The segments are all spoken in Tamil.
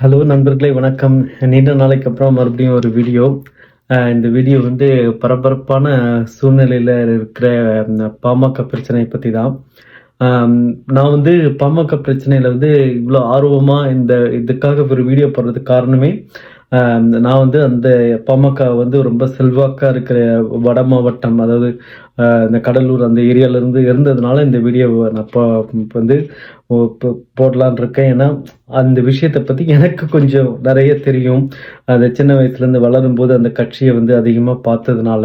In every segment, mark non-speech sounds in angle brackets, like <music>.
ஹலோ நண்பர்களே வணக்கம். நீண்ட நாளைக்கு அப்புறம் மறுபடியும் ஒரு வீடியோ. இந்த வீடியோ வந்து பரபரப்பான சூழ்நிலையில் இருக்கிற பாமக பிரச்சனையை பற்றி தான். நான் வந்து பாமக பிரச்சனையில் வந்து இவ்வளோ ஆர்வமாக இந்த இதுக்காக ஒரு வீடியோ போடுறதுக்கு காரணமே நான் வந்து அந்த பாமக வந்து ரொம்ப செல்வாக்காக இருக்கிற வட மாவட்டம் அதாவது இந்த கடலூர் அந்த ஏரியாவிலேருந்து இருந்ததுனால இந்த வீடியோவை நான் இப்போ வந்து போடலான் போடலான்னு இருக்கேன். ஏன்னா அந்த விஷயத்தை பற்றி எனக்கு கொஞ்சம் நிறைய தெரியும். அந்த சின்ன வயசுலேருந்து வளரும்போது அந்த கட்சியை வந்து அதிகமாக பார்த்ததுனால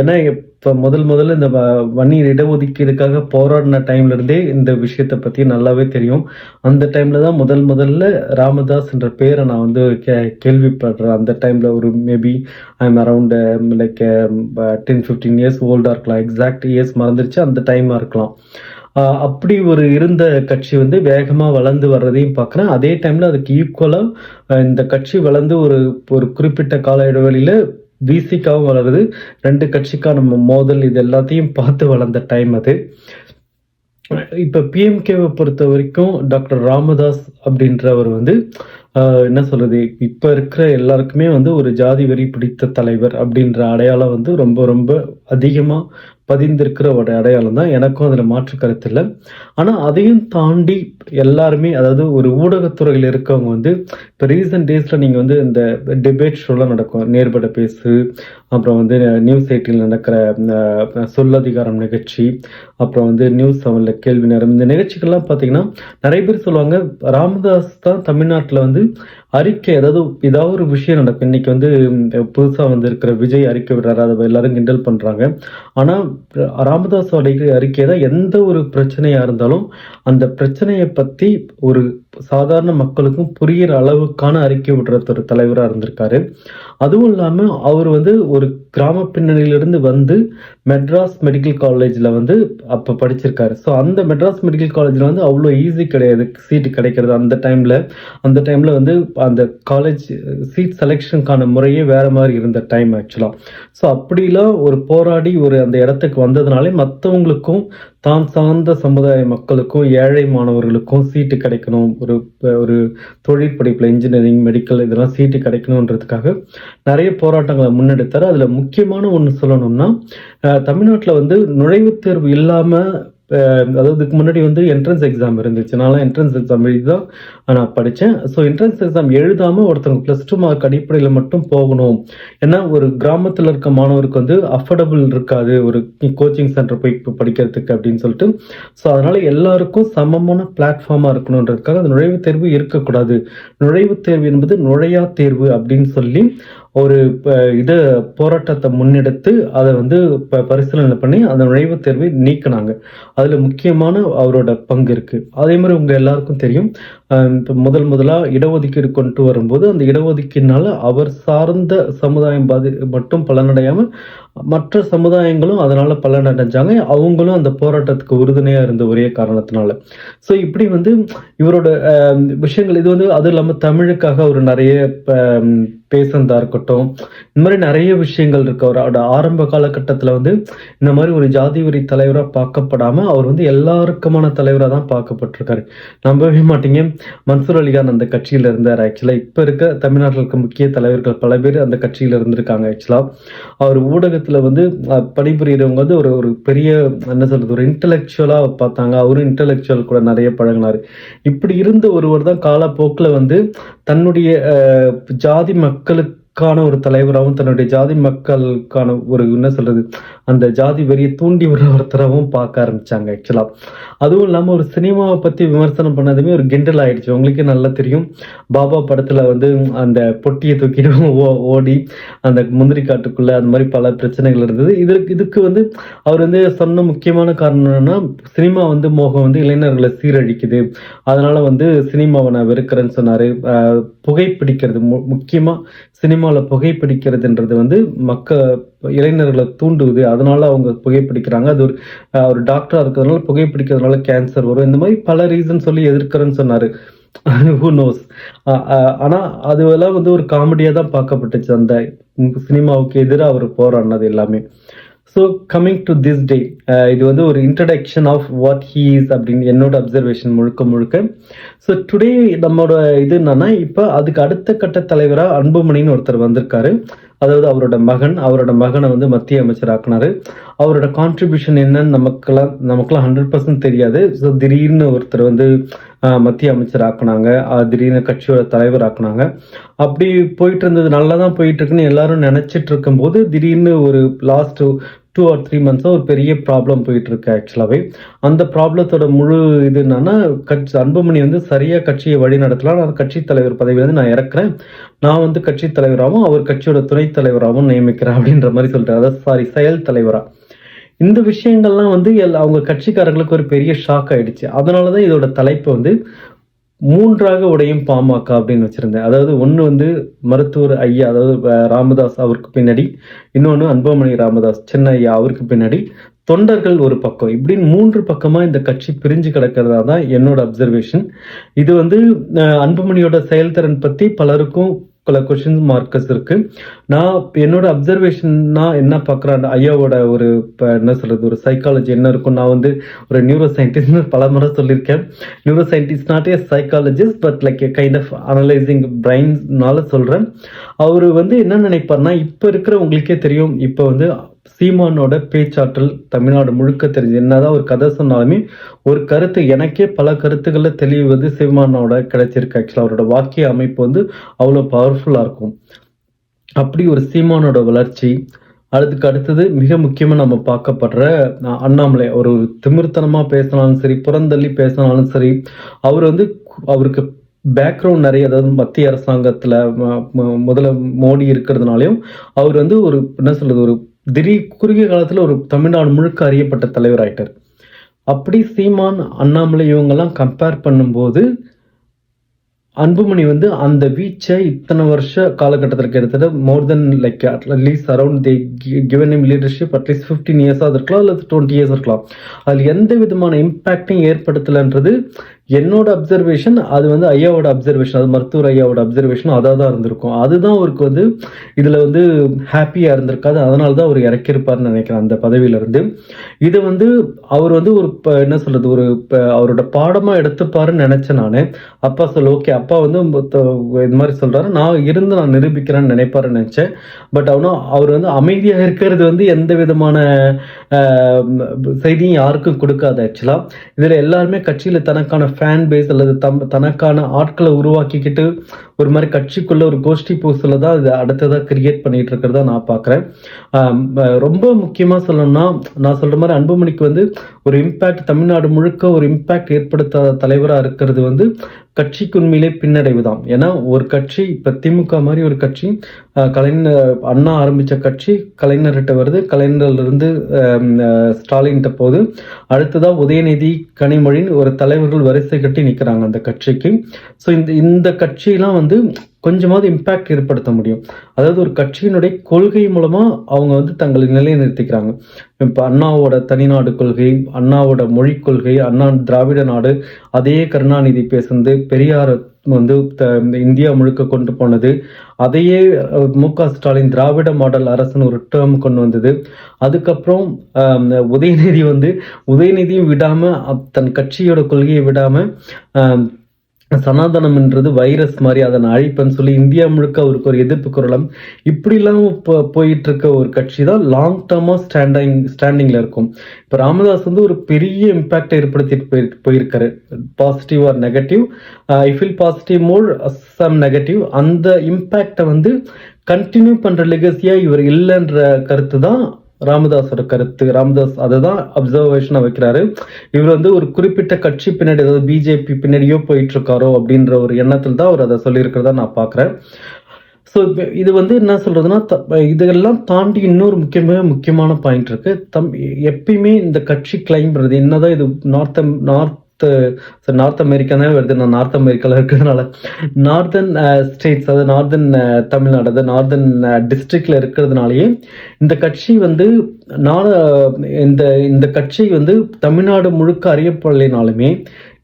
ஏன்னா இப்போ முதல் முதல்ல இந்த வ- வன்னியர் இடஒதுக்கீடுக்காக போராடின டைம்ல இருந்தே இந்த விஷயத்தை பற்றி நல்லாவே தெரியும். அந்த டைம்ல தான் முதல் முதல்ல ராமதாஸ் என்ற பேரை நான் வந்து கே கேள்விப்படுறேன். அந்த டைம்ல ஒரு maybe I am around like ten fifteen years ஓல்டாக இருக்கலாம். எக்ஸாக்ட் இயர்ஸ் மறந்துருச்சு. அந்த டைமாக இருக்கலாம். அப்படி ஒரு இருந்த கட்சி வந்து வேகமாக வளர்ந்து வர்றதையும் பார்க்குறேன் அதே டைமில் அதுக்கு ஈக்குவலாக இந்த கட்சி வளர்ந்து ஒரு ஒரு குறிப்பிட்ட கால இடைவெளியில் பிசிக்காவும் வளருது. ரெண்டு கட்சிக்கான மோ- மோதல் இது எல்லாத்தையும் பார்த்து வளர்ந்த டைம் அது. இப்போ பிஎம்கேவை பொறுத்த வரைக்கும் டாக்டர் ராமதாஸ் அப்படின்றவர் வந்து ஆஹ், என்ன சொல்றது? இப்போ இருக்கிற எல்லாருக்குமே வந்து ஒரு ஜாதி வெறி பிடித்த தலைவர் அப்படின்ற அடையாளம் வந்து ரொம்ப ரொம்ப அதிகமாக பதிந்திருக்கிற ஒரு அடையாளம் தான் எனக்கும் அதில் மாற்று கருத்து இல்லை. ஆனால் அதையும் தாண்டி எல்லாருமே அதாவது ஒரு ஊடகத்துறையில் இருக்கவங்க வந்து இப்போ ரீசெண்ட் டேஸில் நீங்கள் வந்து இந்த டிபேட் ஷோலாம் நடக்கும். நேர்பட பேசு அப்புறம் வந்து நியூஸ் எயிட்டில் நடக்கிற சொல்லதிகாரம் நிகழ்ச்சி அப்புறம் வந்து நியூஸ் செவனில் கேள்வி நேரம் இந்த நிகழ்ச்சிகள்லாம் பார்த்தீங்கன்னா நிறைய பேர் சொல்லுவாங்க ராமதாஸ் தான் தமிழ்நாட்டில் வந்து அறிக்கை ஏதாவது ஏதாவது ஒரு விஷயம் நடக்கும். இன்னைக்கு வந்து புதுசாக வந்து இருக்கிற விஜய் அறிக்கை விடுறாரு அதை எல்லாரும் கிண்டல் பண்ணுறாங்க ஆனால் ராமதாஸ் அறிக்கை தான் எந்த ஒரு பிரச்சனையாக இருந்தாலும் அந்த பிரச்சனையை பற்றி ஒரு சாதாரண மக்களுக்கும் புரியிற அளவுக்கான அறிக்கை விடுற ஒரு தலைவராக இருந்திருக்காரு. அதுவும் இல்லாமல் அவர் வந்து ஒரு கிராம பின்னணியிலிருந்து வந்து மெட்ராஸ் மெடிக்கல் காலேஜில் வந்து அப்போ படிச்சிருக்காரு. ஸோ அந்த மெட்ராஸ் மெடிக்கல் காலேஜில் வந்து அவ்வளோ ஈஸி கிடையாது. சீட்டு கிடைக்கிறது அந்த டைமில் அந்த டைமில் வந்து அந்த காலேஜ் சீட் செலெக்ஷனுக்கான முறையே வேறு மாதிரி இருந்த டைம் ஆக்சுவலாக ஸோ அப்படிலாம் ஒரு போராடி ஒரு அந்த இடத்துக்கு வந்ததுனாலே மற்றவங்களுக்கும் தாம் சார்ந்த சமுதாய மக்களுக்கும் ஏழை மாணவர்களுக்கும் சீட்டு கிடைக்கணும். ஒரு ஒரு தொழில் படிப்பில் இன்ஜினியரிங் மெடிக்கல் இதெல்லாம் சீட்டு கிடைக்கணுன்றதுக்காக நிறைய போராட்டங்களை முன்னெடுத்தார். அதில் முக்கியமான ஒன்று சொல்லணும்னா தமிழ்நாட்டில் வந்து நுழைவுத் தேர்வு இல்லாமல் அதாவது இதுக்கு முன்னாடி வந்து என்ட்ரன்ஸ் எக்ஸாம் இருந்துச்சு. நான்லாம் என்ட்ரன்ஸ் எக்ஸாம் எழுதி தான் நான் படித்தேன் ஸோ என்ட்ரன்ஸ் எக்ஸாம் எழுதாமல் ஒருத்தவங்க ப்ளஸ் டூ மார்க் அடிப்படையில் மட்டும் போகணும். ஏன்னா ஒரு கிராமத்தில் இருக்க மாணவருக்கு வந்து அஃபோர்டபுள் இருக்காது. ஒரு கோச்சிங் சென்டர் போய் படிக்கிறதுக்கு அப்படின்னு சொல்லிட்டு. ஸோ அதனால் எல்லாருக்கும் சமமான பிளாட்ஃபார்மாக இருக்கணுன்றதுக்காக அந்த நுழைவுத் தேர்வு இருக்கக்கூடாது. நுழைவுத் தேர்வு என்பது நுழையா தேர்வு அப்படின்னு சொல்லி ஒரு இது போராட்டத்தை முன்னெடுத்து அதை வந்து ப- பரிசீலனை பண்ணி அந்த நுழைவுத் தேர்வை நீக்கினாங்க. அதில் முக்கியமான அவரோட பங்கு இருக்குது அதே மாதிரி உங்கள் எல்லாருக்கும் தெரியும் இப்போ முதல் முதலாக இடஒதுக்கீடு கொண்டு வரும்போது அந்த இடஒதுக்கீடுனால அவர் சார்ந்த சமுதாயம் பாதி மட்டும் பலனடையாமல் மற்ற சமுதாயங்களும் அதனால் பலனடைஞ்சாங்க. அவங்களும் அந்த போராட்டத்துக்கு உறுதுணையாக இருந்த ஒரே காரணத்தினால. ஸோ இப்படி வந்து இவரோட விஷயங்கள் இது வந்து அதுவும் இல்லாமல் தமிழுக்காக அவர் நிறைய ப- பேசுனதா இருக்கட்டும் இந்த மாதிரி நிறைய விஷயங்கள் இருக்கு. அவரோட ஆரம்ப காலகட்டத்தில் வந்து இந்த மாதிரி ஒரு ஜாதி வரி தலைவராக பார்க்கப்படாம அவர் வந்து எல்லாருக்குமான தலைவராக தான் பார்க்கப்பட்டிருக்காரு. நம்பவே மாட்டீங்க. மன்சூர் அலிகான் அந்த கட்சியில் இருந்தார் ஆக்சுவலாக இப்போ இருக்க தமிழ்நாட்டில் இருக்க முக்கிய தலைவர்கள் பல பேர் அந்த கட்சியில் இருந்திருக்காங்க ஆக்சுவலாக அவர் ஊடகத்தில் வந்து பணிபுரியறவங்க வந்து ஒரு ஒரு பெரிய என்ன சொல்றது ஒரு இன்டலெக்சுவலாக பார்த்தாங்க. அவரும் இன்டலெக்சுவல் கூட நிறைய பழகினார். இப்படி இருந்த ஒருவர் தான் காலப்போக்கில் வந்து தன்னுடைய ஜாதி அஹ், ஜாதி கான ஒரு தலைவராகவும் தன்னுடைய ஜாதி மக்களுக்கான ஒரு என்ன சொல்றது அந்த ஜாதி வெறியை தூண்டி விடுற ஒருத்தராகவும் பார்க்க ஆரம்பிச்சாங்க ஆக்சுவலா அதுவும் இல்லாமல் ஒரு சினிமாவை பத்தி விமர்சனம் பண்ணதுமே ஒரு கிண்டல் ஆயிடுச்சு. உங்களுக்கே நல்லா தெரியும். பாபா படத்துல வந்து அந்த பொட்டியை தூக்கிட்டு ஓடி அந்த முந்திரி காட்டுக்குள்ள அந்த மாதிரி பல பிரச்சனைகள் இருந்தது. இதற்கு இதுக்கு வந்து அவர் வந்து சொன்ன முக்கியமான காரணம் என்னன்னா சினிமா வந்து மோகம் வந்து இளைஞர்களை சீரழிக்குது. அதனால வந்து சினிமாவை நான் வெறுக்கிறேன்னு சொன்னாரு. புகைப்பிடிக்கிறது மு- முக்கியமா சினிமாவில் புகைப்பிடிக்கிறதுன்றது வந்து மக்க இளைஞர்களை தூண்டுவது அதனால அவங்க புகைப்பிடிக்கிறாங்க. அது ஒரு ஒரு டாக்டரா இருக்கிறதுனால புகைப்பிடிக்கிறதுனால கேன்சர் வரும். இந்த மாதிரி பல ரீசன் சொல்லி எதிர்க்கிறேன்னு சொன்னாரு. <laughs> ஹூ நோஸ் ஆனா அதுவெல்லாம் வந்து ஒரு காமெடியா தான் பார்க்கப்பட்டுச்சு. அந்த சினிமாவுக்கு எதிராக அவர் போராடினது எல்லாமே. So coming to this day இது வந்து ஒரு introduction of what he is அப்படின்னு என்னோட அப்சர்வேஷன் முழுக்க முழுக்க. ஸோ டுடே நம்மளோட இது என்னன்னா இப்போ அதுக்கு அடுத்த கட்ட தலைவராக அன்புமணின்னு ஒருத்தர் வந்திருக்காரு. அதாவது அவரோட மகன் அவரோட மகனை வந்து மத்திய அமைச்சர் ஆக்குனாரு. அவரோட கான்ட்ரிபியூஷன் என்னன்னு நமக்கெல்லாம் நமக்கெல்லாம் ஹண்ட்ரட் பர்சன்ட் தெரியாது. ஸோ திடீர்னு ஒருத்தர் வந்து மத்திய அமைச்சர் ஆக்குனாங்க திடீர்னு கட்சியோட தலைவர் ஆக்குனாங்க அப்படி போயிட்டு இருந்தது நல்லா தான் போயிட்டு இருக்குன்னு எல்லாரும் நினைச்சிட்டு இருக்கும்போது திடீர்னு ஒரு லாஸ்ட் டூ ஆர் த்ரீ மந்த்ஸாக ஒரு பெரிய ப்ராப்ளம் போயிட்டு இருக்கு ஆக்சுவலாகவே அந்த ப்ராப்ளத்தோட முழு இது என்னன்னா கட்சி அன்புமணி வந்து சரியாக கட்சியை வழி நடத்தலாம் நான் கட்சி தலைவர் பதவி வந்து நான் இறக்குறேன். நான் வந்து கட்சி தலைவராகவும் அவர் கட்சியோட துணைத் தலைவராகவும் நியமிக்கிறேன் அப்படின்ற மாதிரி சொல்லிட்டாரு அதாவது சாரி செயல் தலைவராக இந்த விஷயங்கள்லாம் வந்து எல் அவங்க கட்சிக்காரங்களுக்கு ஒரு பெரிய ஷாக் ஆயிடுச்சு. அதனால தான் இதோட தலைப்பு வந்து மூன்றாக உடையும் பாமக அப்படின்னு வச்சிருந்தேன். அதாவது ஒன்று வந்து மருத்துவர் ஐயா அதாவது ராமதாஸ் அவருக்கு பின்னாடி இன்னொன்று அன்பமணி ராமதாஸ் சின்ன ஐயா அவருக்கு பின்னாடி தொண்டர்கள் ஒரு பக்கம். இப்படின்னு மூன்று பக்கமாக இந்த கட்சி பிரிஞ்சு கிடக்கிறதா தான் என்னோட அப்சர்வேஷன் இது வந்து அன்புமணியோட செயல்திறன் பற்றி பலருக்கும் பல கொஷின்ஸ் மார்க்கஸ் இருக்கு. நான் என்னோட அப்சர்வேஷன்னா என்ன பார்க்குறேன் ஐயாவோட ஒரு இப்போ என்ன சொல்றது ஒரு சைக்காலஜி என்ன இருக்கும்? நான் வந்து ஒரு நியூரோ சயின்டிஸ்ட்னு பல முறை சொல்லியிருக்கேன். Neuro scientist not a psychologist but like a kind of analysing பிரைன்ஸ்னால சொல்கிறேன் அவர் வந்து என்ன நினைப்பார்னா இப்போ இருக்கிற உங்களுக்கே தெரியும். இப்போ வந்து சீமானோட பேச்சாற்றல் தமிழ்நாடு முழுக்க தெரிஞ்சு என்னதான் ஒரு கதை சொன்னாலுமே ஒரு கருத்து எனக்கே பல கருத்துக்களில் தெளிவு வந்து சீமானோட கிடைச்சிருக்கு. ஆக்சுவலாக அவரோட வாக்கிய அமைப்பு வந்து அவ்வளோ பவர்ஃபுல்லாக இருக்கும். அப்படி ஒரு சீமானோட வளர்ச்சி அதுக்கு அடுத்தது மிக முக்கியமாக நம்ம பார்க்கப்படுற அண்ணாமலை. ஒரு திமிர்த்தனமாக பேசினாலும் சரி புறந்தள்ளி பேசினாலும் சரி அவர் வந்து அவருக்கு பேக்ரவுண்ட் நிறைய அதாவது மத்திய அரசாங்கத்தில் முதல்ல மோடி இருக்கிறதுனாலையும் அவர் வந்து ஒரு என்ன சொல்றது ஒரு திடீர் குறுகிய காலத்தில் ஒரு தமிழ்நாடு முழுக்க அறியப்பட்ட தலைவர் ஆயிட்டார். அப்படி சீமான் அண்ணாமலை இவங்கெல்லாம் கம்பேர் பண்ணும்போது அன்புமணி வந்து அந்த வீச்சை இத்தனை வருஷ காலகட்டத்தில் கிட்டத்தட்ட more then like at least around the given him leadership at least fifteen இயர்ஸாக இருக்கலாம் அல்லது டுவெண்ட்டி இயர்ஸ் இருக்கலாம். அதில் எந்த விதமான இம்பேக்டையும் ஏற்படுத்தலைன்றது என்னோட அப்சர்வேஷன் அது வந்து ஐயாவோட அப்சர்வேஷன் அது மருத்துவர் ஐயாவோட அப்சர்வேஷன் அதாக தான் இருந்திருக்கும். அதுதான் அவருக்கு வந்து இதில் வந்து ஹாப்பியாக இருந்திருக்காது. அதனால தான் அவர் இறக்கியிருப்பார்னு நினைக்கிறேன் அந்த பதவியிலிருந்து. இதை வந்து அவர் வந்து ஒரு இப்போ என்ன சொல்கிறது ஒரு இப்போ அவரோட பாடமாக எடுத்துப்பாருன்னு நினச்சேன் நான். அப்பா சொல்ல ஓகே அப்பா வந்து இது மாதிரி சொல்கிறாரு நான் இருந்து நான் நிரூபிக்கிறேன்னு நினைப்பாருன்னு நினைச்சேன். பட் அவனும் அவர் வந்து அமைதியாக இருக்கிறது வந்து எந்த விதமான செய்தியும் யாருக்கும் கொடுக்காது ஆக்சுவலாக இதில் எல்லாருமே கட்சியில் தனக்கான ஃபேன் பேஸ் அல்லது தம் தனக்கான ஆட்களை உருவாக்கிக்கிட்டு ஒரு மாதிரி கட்சிக்குள்ள ஒரு கோஷ்டி பூசல தான் இது அடுத்ததாக கிரியேட் பண்ணிட்டு இருக்கிறதா நான் பார்க்குறேன் ரொம்ப முக்கியமாக சொல்லணும்னா நான் சொல்ற மாதிரி அன்புமணிக்கு வந்து ஒரு இம்பேக்ட் தமிழ்நாடு முழுக்க ஒரு இம்பேக்ட் ஏற்படுத்தாத தலைவராக இருக்கிறது வந்து கட்சிக்கு உண்மையிலே பின்னடைவு தான். ஏன்னா ஒரு கட்சி இப்போ திமுக மாதிரி ஒரு கட்சி கலைஞர் அண்ணா ஆரம்பித்த கட்சி கலைஞர்கிட்ட வருது கலைஞர்லேருந்து ஸ்டாலின்கிட்ட போகுது. அடுத்ததா உதயநிதி கனிமொழின்னு ஒரு தலைவர்கள் வரிசை கட்டி நிற்கிறாங்க அந்த கட்சிக்கு. ஸோ இந்த இந்த கட்சியெலாம் வந்து வந்து கொஞ்சமாவது இம்பேக்ட் ஏற்படுத்த முடியும். அதாவது ஒரு கட்சியினுடைய கொள்கை மூலமாக அவங்க வந்து தங்களை நிலைநிறுத்திக்கிறாங்க. இப்போ அண்ணாவோட தனிநாடு கொள்கை அண்ணாவோட மொழி கொள்கை அண்ணா திராவிட நாடு அதே கருணாநிதி பேசுனது பெரியார் வந்து த- இந்த இந்தியா முழுக்க கொண்டு போனது அதையே மு க ஸ்டாலின் திராவிட மாடல் அரசுன்னு ஒரு டேர்ம் கொண்டு வந்தது. அதுக்கப்புறம் உதயநிதி வந்து உதயநிதியும் விடாமல் அப்- தன் கட்சியோட கொள்கையை விடாமல் சனாதனம்ன்றது வைரஸ் மாதிரி அதை நான் அழிப்பேன்னு சொல்லி இந்தியா முழுக்க அவருக்கு ஒரு எதிர்ப்பு குரலம் இப்படிலாம் இப்போ போயிட்டு இருக்க ஒரு கட்சி தான் லாங் டேர்மா ஸ்டாண்டிங் ஸ்டாண்டிங்ல இருக்கும். இப்போ ராமதாஸ் வந்து ஒரு பெரிய இம்பாக்ட் ஏற்படுத்திட்டு போய் போயிருக்காரு. Positive or negative I feel positive more some negative அந்த இம்பேக்டை வந்து கண்டினியூ பண்ற லெகசியா இவர் இல்லைன்ற கருத்து தான் ராமதாஸோட கருத்து ராமதாஸ் அதை தான் அப்சர்வேஷனாக வைக்கிறாரு. இவர் வந்து ஒரு குறிப்பிட்ட கட்சி பின்னாடி அதாவது பிஜேபி பின்னாடியோ போயிட்டு இருக்காரோ அப்படின்ற ஒரு எண்ணத்தில் தான் அவர் அதை சொல்லியிருக்கிறதா நான் பார்க்குறேன். ஸோ இது வந்து என்ன சொல்றதுன்னா த- இதெல்லாம் தாண்டி இன்னொரு முக்கியமாக முக்கியமான பாயிண்ட் இருக்கு. தம் எப்பயுமே இந்த கட்சி கிளைம் என்னதான் இது நார்த் நார்த் நார்த் அமெரிக்கா தான் வருது. நான் நார்த் அமெரிக்காவில் இருக்கிறதுனால. நார்தன் ஸ்டேட்ஸ் uh, அதாவது நார்தன் தமிழ்நாடு uh, அதாவது நார்தன் டிஸ்ட்ரிக்டில் uh, இருக்கிறதுனாலயே இந்த கட்சி வந்து நான் இந்த இந்த கட்சி வந்து தமிழ்நாடு முழுக்க அறியப்படலைனாலுமே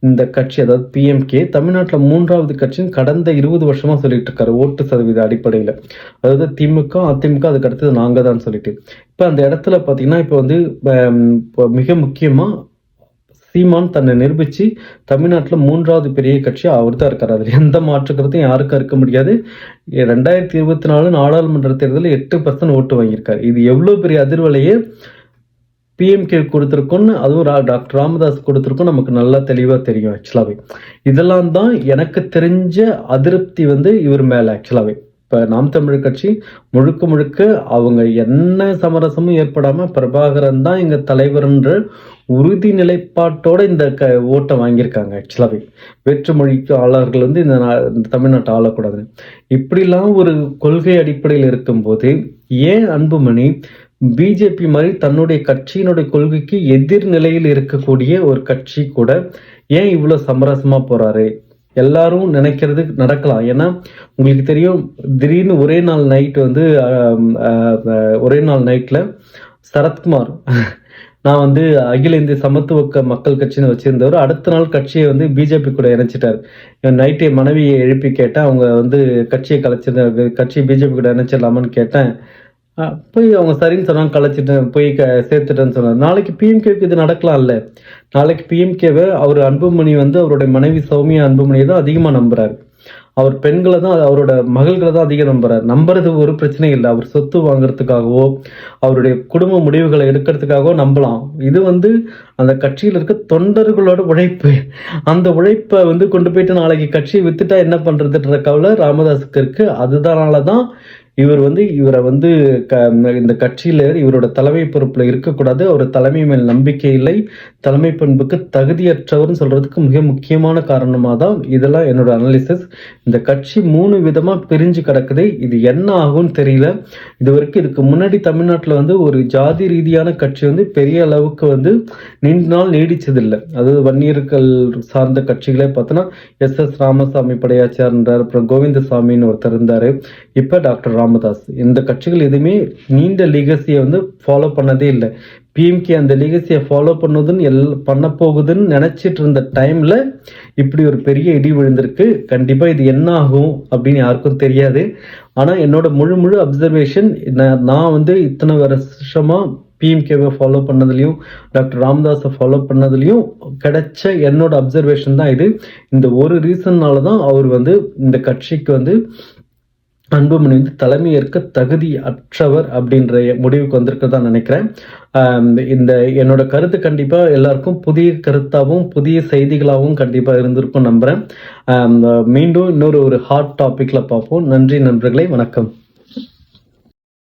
இந்த கட்சி அதாவது பிஎம்கே தமிழ்நாட்டில் மூன்றாவது கட்சின்னு கடந்த இருபது வருஷமாக சொல்லிட்டு இருக்காரு. ஓட்டு சதவீத அடிப்படையில். அதாவது திமுக அதிமுக அதுக்கு அடுத்தது நாங்கள் தான் சொல்லிட்டு. இப்போ அந்த இடத்துல பார்த்தீங்கன்னா இப்போ வந்து இப்போ மிக முக்கியமாக சீமான் தன்னை நிரூபித்து தமிழ்நாட்டில் மூன்றாவது பெரிய கட்சி அவர் தான் இருக்கார். அதில் எந்த மாற்றுக்கிறதும் யாருக்கும் இருக்க முடியாது. ரெண்டாயிரத்தி இருபத்தி நாலு நாடாளுமன்ற தேர்தலில் எட்டு பர்சன்ட் ஓட்டு வாங்கியிருக்கார். இது எவ்வளோ பெரிய அதிர்வலையே பிஎம்கே கொடுத்துருக்கோன்னு அதுவும் டாக்டர் ராமதாஸ் கொடுத்துருக்கோம் நமக்கு நல்லா தெளிவாக தெரியும் ஆக்சுவலாகவே இதெல்லாம் தான் எனக்கு தெரிஞ்ச அதிருப்தி வந்து இவர் மேலே ஆக்சுவலாகவே இப்போ நாம் தமிழர் கட்சி முழுக்க முழுக்க அவங்க என்ன சமரசமும் ஏற்படாமல் பிரபாகரன் தான் எங்கள் தலைவர்ன்ற உறுதி நிலைப்பாட்டோட இந்த க ஓட்டை வாங்கியிருக்காங்க ஆக்சுவலாகவே வேற்றுமொழிக்கு ஆளர்கள் வந்து இந்த நா- இந்த தமிழ்நாட்டை ஆளக்கூடாதுன்னு. இப்படிலாம் ஒரு கொள்கை அடிப்படையில் இருக்கும்போது ஏன் அன்புமணி பிஜேபி மாதிரி தன்னுடைய கட்சியினுடைய கொள்கைக்கு எதிர்நிலையில் இருக்கக்கூடிய ஒரு கட்சி கூட ஏன் இவ்வளோ சமரசமாக போகிறாரு எல்லாரும் நினைக்கிறது நடக்கலாம். ஏன்னா உங்களுக்கு தெரியும் திடீர்னு ஒரே நாள் நைட் வந்து ஒரே நாள் நைட்ல சரத்குமார். நான் வந்து அகில இந்திய சமத்துவ மக்கள் கட்சின்னு வச்சிருந்தவர். அடுத்த நாள் கட்சியை வந்து பிஜேபி கூட இணைச்சிட்டார். நைட்டே மனைவியை எழுப்பி கேட்டேன். அவங்க வந்து கட்சியை கலைச்சிருந்த கட்சியை பிஜேபி கூட இணைச்சிடலாமான்னு கேட்டேன். போய் அவங்க சரின்னு சொன்னாங்க கலைச்சிட்டேன் போய் க சேர்த்துட்டேன்னு சொன்னாங்க நாளைக்கு பிஎம்கேவுக்கு இது நடக்கலாம்ல. நாளைக்கு பிஎம்கேவை அவர் அன்புமணி வந்து அவருடைய மனைவி சௌமியா அன்புமணியை தான் அதிகமாக நம்புறாரு. அவர் பெண்களை தான் அவரோட மகள்களை தான் அதிகம் நம்புகிறார் நம்புறது ஒரு பிரச்சனை இல்லை. அவர் சொத்து வாங்குறதுக்காகவோ அவருடைய குடும்ப முடிவுகளை எடுக்கிறதுக்காகவோ நம்பலாம். இது வந்து அந்த கட்சியில் இருக்க தொண்டர்களோட உழைப்பு. அந்த உழைப்பை வந்து கொண்டு போயிட்டு நாளைக்கு கட்சியை வித்துட்டா என்ன பண்ணுறதுன்ற கவலை ராமதாஸுக்கு இருக்கு. அதுதானால தான் இவர் வந்து இவரை வந்து க இந்த கட்சியில் இவரோட தலைமை பொறுப்பில் இருக்கக்கூடாது. அவர் தலைமை மேல் நம்பிக்கை இல்லை. தலைமை பண்புக்கு தகுதியற்றவர்னு சொல்கிறதுக்கு மிக முக்கியமான காரணமாக தான் இதெல்லாம் என்னோட அனாலிசிஸ் இந்த கட்சி மூணு விதமாக பிரிஞ்சு கிடக்குது. இது என்ன ஆகும்னு தெரியல. இது வரைக்கும் இதுக்கு முன்னாடி தமிழ்நாட்டில் வந்து ஒரு ஜாதி ரீதியான கட்சி வந்து பெரிய அளவுக்கு வந்து நீண்ட நாள் நீடிச்சதில்லை. அதாவது வன்னியர்கள் சார்ந்த கட்சிகளே பார்த்தோன்னா எஸ் எஸ் ராமசாமி படையாச்சார்ன்றார். அப்புறம் கோவிந்தசாமின்னு ஒருத்தர் இருந்தார். இப்போ டாக்டர் ராம் ராமதாஸ். இந்த கட்சிகள் எதுவுமே நீண்ட லீகசியை வந்து ஃபாலோ பண்ணதே இல்லை. பிஎம்கே அந்த லீகசியை ஃபாலோ பண்ணுதுன்னு எல் பண்ண போகுதுன்னு நினச்சிட்டு இருந்த டைமில் இப்படி ஒரு பெரிய இடி விழுந்திருக்கு. கண்டிப்பாக இது என்ன ஆகும் அப்படின்னு யாருக்கும் தெரியாது. ஆனால் என்னோட முழு முழு அப்சர்வேஷன் நான் வந்து இத்தனை வருஷமாக பிஎம்கேவை ஃபாலோ பண்ணதுலையும் டாக்டர் ராமதாஸை ஃபாலோ பண்ணதுலையும் கிடைச்ச என்னோட அப்சர்வேஷன் தான் இது. இந்த ஒரு ரீசன்னால தான் அவர் வந்து இந்த கட்சிக்கு வந்து அன்புமணி வந்து தலைமையேற்க தகுதி அற்றவர் அப்படின்ற முடிவுக்கு வந்திருக்கிறதா நினைக்கிறேன். இந்த என்னோட கருத்து கண்டிப்பா எல்லாருக்கும் புதிய கருத்தாகவும் புதிய செய்திகளாகவும் கண்டிப்பா இருந்திருக்கும் நம்புறேன். மீண்டும் இன்னொரு ஒரு ஹாட் டாபிக்ல பார்ப்போம். நன்றி நண்பர்களே வணக்கம்.